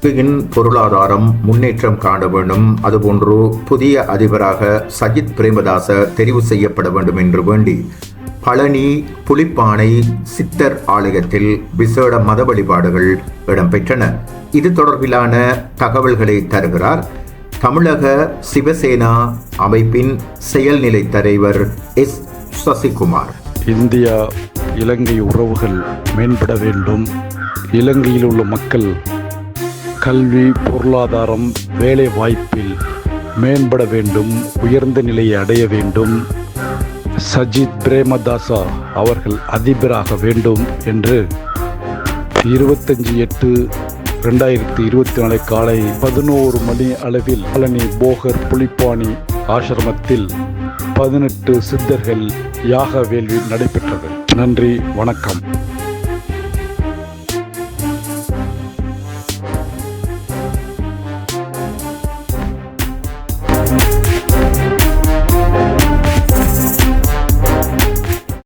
இலங்கையின் பொருளாதாரம் முன்னேற்றம் காண வேண்டும் அதுபோன்று புதிய அதிபராக சஜித் பிரேமதாச தெரிவு செய்யப்பட வேண்டும் என்று வேண்டி பழனி புலிப்பானை சித்தர் ஆலயத்தில் விசேட மத வழிபாடுகள் இடம்பெற்றன. இது தொடர்பிலான தகவல்களை தருகிறார் தமிழக சிவசேனா அமைப்பின் செயல்நிலை தலைவர் எஸ். சசிகுமார். இந்தியா இலங்கை உறவுகள் மேம்பட வேண்டும். இலங்கையில் உள்ள மக்கள் கல்வி பொருளாதாரம் வேலை வாய்ப்பில் மேம்பட வேண்டும் உயர்ந்த நிலையை அடைய வேண்டும். சஜித் பிரேமதாசா அவர்கள் அதிபராக வேண்டும் என்று இருபத்தஞ்சி எட்டு ரெண்டாயிரத்தி இருபத்தி நாலு காலை பதினோரு மணி அளவில் பழனி போகர் புலிப்பாணி ஆசிரமத்தில் பதினெட்டு சித்தர்கள் யாக வேள்வி நடைபெற்றது. நன்றி வணக்கம்.